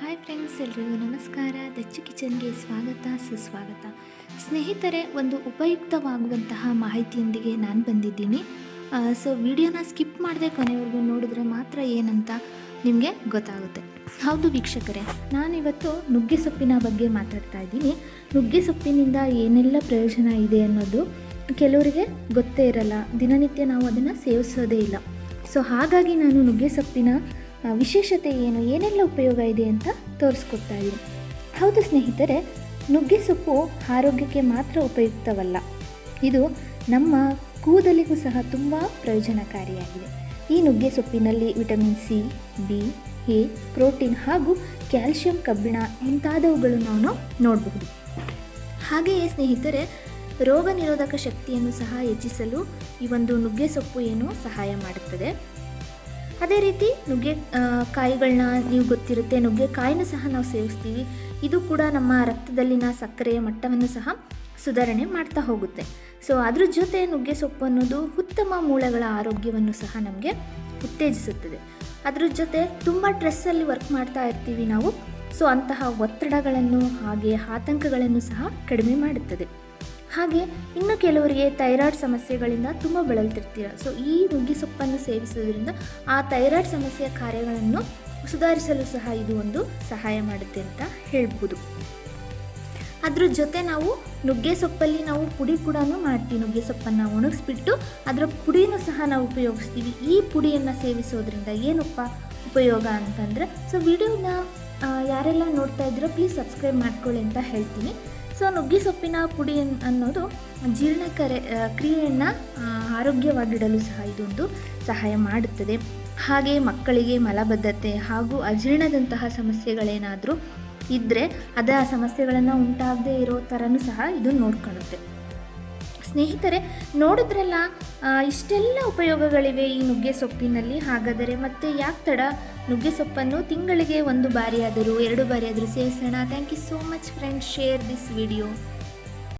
Hi friends, ಎಲ್ರಿಗೂ ನಮಸ್ಕಾರ. ದಚ್ಚು ಕಿಚನ್ಗೆ ಸ್ವಾಗತ, ಸುಸ್ವಾಗತ. ಸ್ನೇಹಿತರೆ, ಒಂದು ಉಪಯುಕ್ತವಾಗುವಂತಹ ಮಾಹಿತಿಯೊಂದಿಗೆ ನಾನು ಬಂದಿದ್ದೀನಿ. ಸೊ ವಿಡಿಯೋನ ಸ್ಕಿಪ್ ಮಾಡದೆ ಕೊನೆವರೆಗೂ ನೋಡಿದ್ರೆ ಮಾತ್ರ ಏನಂತ ನಿಮಗೆ ಗೊತ್ತಾಗುತ್ತೆ. ಹೌದು ವೀಕ್ಷಕರೇ, ನಾನಿವತ್ತು ನುಗ್ಗೆ ಸೊಪ್ಪಿನ ಬಗ್ಗೆ ಮಾತಾಡ್ತಾ ಇದ್ದೀನಿ. ನುಗ್ಗೆ ಸೊಪ್ಪಿನಿಂದ ಏನೆಲ್ಲ ಪ್ರಯೋಜನ ಇದೆ ಅನ್ನೋದು ಕೆಲವರಿಗೆ ಗೊತ್ತೇ ಇರಲ್ಲ. ದಿನನಿತ್ಯ ನಾವು ಅದನ್ನು ಸೇವಿಸೋದೇ ಇಲ್ಲ. ಸೊ ಹಾಗಾಗಿ ನಾನು ನುಗ್ಗೆ ಸೊಪ್ಪಿನ ವಿಶೇಷತೆ ಏನು? ಏನೆಲ್ಲ ಉಪಯೋಗ ಇದೆ ಅಂತ ತೋರಿಸ್ಕೊಡ್ತಾ ಇದ್ದೀನಿ ಹೌದು ಸ್ನೇಹಿತರೆ, ನುಗ್ಗೆ ಸೊಪ್ಪು ಆರೋಗ್ಯಕ್ಕೆ ಮಾತ್ರ ಉಪಯುಕ್ತವಲ್ಲ. ಇದು ನಮ್ಮ ಕೂದಲಿಗೂ ಸಹ ತುಂಬ ಪ್ರಯೋಜನಕಾರಿಯಾಗಿದೆ. ಈ ನುಗ್ಗೆ ಸೊಪ್ಪಿನಲ್ಲಿ vitamin C, B, A, protein ಹಾಗೂ ಕ್ಯಾಲ್ಶಿಯಂ, ಕಬ್ಬಿಣ ಮುಂತಾದವುಗಳು ನಾವು ನೋಡಬಹುದು. ಹಾಗೆಯೇ ಸ್ನೇಹಿತರೆ ರೋಗ ನಿರೋಧಕ ಶಕ್ತಿಯನ್ನು ಸಹ ಹೆಚ್ಚಿಸಲು ಈ ಒಂದು ನುಗ್ಗೆ ಸೊಪ್ಪು ಏನು ಸಹಾಯ ಮಾಡುತ್ತದೆ? ಅದೇ ರೀತಿ ನುಗ್ಗೆ ಕಾಯಿಗಳನ್ನ ನೀವು ಗೊತ್ತಿರುತ್ತೆ ನುಗ್ಗೆ ಕಾಯಿನೂ ಸಹ ನಾವು ಸೇವಿಸ್ತೀವಿ. ಇದು ಕೂಡ ನಮ್ಮ ರಕ್ತದಲ್ಲಿನ ಸಕ್ಕರೆಯ ಮಟ್ಟವನ್ನು ಸಹ ಸುಧಾರಣೆ ಮಾಡ್ತಾ ಹೋಗುತ್ತೆ. ಸೊ ಅದ್ರ ಜೊತೆ ನುಗ್ಗೆ ಸೊಪ್ಪು ಅನ್ನೋದು ಉತ್ತಮ ಮೂಳೆಗಳ ಆರೋಗ್ಯವನ್ನು ಸಹ ನಮಗೆ ಉತ್ತೇಜಿಸುತ್ತದೆ. ಅದ್ರ ಜೊತೆ ತುಂಬ ಸ್ಟ್ರೆಸ್ಸಲ್ಲಿ ವರ್ಕ್ ಮಾಡ್ತಾ ಇರ್ತೀವಿ ನಾವು. ಸೊ ಅಂತಹ ಒತ್ತಡಗಳನ್ನು ಹಾಗೆ ಆತಂಕಗಳನ್ನು ಸಹ ಕಡಿಮೆ ಮಾಡುತ್ತದೆ. ಹಾಗೆ ಇನ್ನು ಕೆಲವರಿಗೆ ಥೈರಾಯ್ಡ್ ಸಮಸ್ಯೆಗಳಿಂದ ತುಂಬ ಬಳಲ್ತಿರ್ತೀರ. ಸೊ ಈ ನುಗ್ಗೆ ಸೊಪ್ಪನ್ನು ಸೇವಿಸೋದ್ರಿಂದ ಆ ಥೈರಾಯ್ಡ್ ಸಮಸ್ಯೆಯ ಕಾರ್ಯಗಳನ್ನು ಸುಧಾರಿಸಲು ಸಹ ಇದು ಒಂದು ಸಹಾಯ ಮಾಡುತ್ತೆ ಅಂತ ಹೇಳ್ಬೋದು. ಅದ್ರ ಜೊತೆ ನಾವು ನುಗ್ಗೆ ಸೊಪ್ಪಲ್ಲಿ ನಾವು ಪುಡಿ ಕೂಡ ಮಾಡ್ತೀವಿ. ನುಗ್ಗೆ ಸೊಪ್ಪನ್ನು ಒಣಗಿಸ್ಬಿಟ್ಟು ಅದರ ಪುಡಿನೂ ಸಹ ನಾವು ಉಪಯೋಗಿಸ್ತೀವಿ. ಈ ಪುಡಿಯನ್ನು ಸೇವಿಸೋದ್ರಿಂದ ಏನಪ್ಪ ಉಪಯೋಗ ಅಂತಂದರೆ ಸೊ ವಿಡಿಯೋನ ಯಾರೆಲ್ಲ ನೋಡ್ತಾ ಇದ್ದೀರೋ ಪ್ಲೀಸ್ ಸಬ್ಸ್ಕ್ರೈಬ್ ಮಾಡ್ಕೊಳ್ಳಿ ಅಂತ ಹೇಳ್ತೀನಿ. ಸೊ ನುಗ್ಗೆ ಸೊಪ್ಪಿನ ಪುಡಿ ಅನ್ನೋದು ಜೀರ್ಣಕರೆ ಕ್ರಿಯೆಯನ್ನು ಆರೋಗ್ಯವಾಗಿಡಲು ಸಹ ಇದೊಂದು ಸಹಾಯ ಮಾಡುತ್ತದೆ. ಹಾಗೆ ಮಕ್ಕಳಿಗೆ ಮಲಬದ್ಧತೆ ಹಾಗೂ ಅಜೀರ್ಣದಂತಹ ಸಮಸ್ಯೆಗಳೇನಾದರೂ ಇದ್ದರೆ ಆ ಸಮಸ್ಯೆಗಳನ್ನು ಉಂಟಾಗದೇ ಇರೋ ಥರನೂ ಸಹ ಇದು ನೋಡ್ಕೊಳ್ಳುತ್ತೆ. ಸ್ನೇಹಿತರೆ, ನೋಡಿದ್ರಲ್ಲ ಇಷ್ಟೆಲ್ಲ ಉಪಯೋಗಗಳಿವೆ ಈ ನುಗ್ಗೆ ಸೊಪ್ಪಿನಲ್ಲಿ? ಹಾಗಾದರೆ ಮತ್ತೆ ಯಾಕೆ ತಡ? ನುಗ್ಗೆ ಸೊಪ್ಪನ್ನು ತಿಂಗಳಿಗೆ ಒಂದು ಬಾರಿಯಾದರೂ, ಎರಡು ಬಾರಿಯಾದರೂ ಸೇವಿಸೋಣ. Thank you so much friends share this video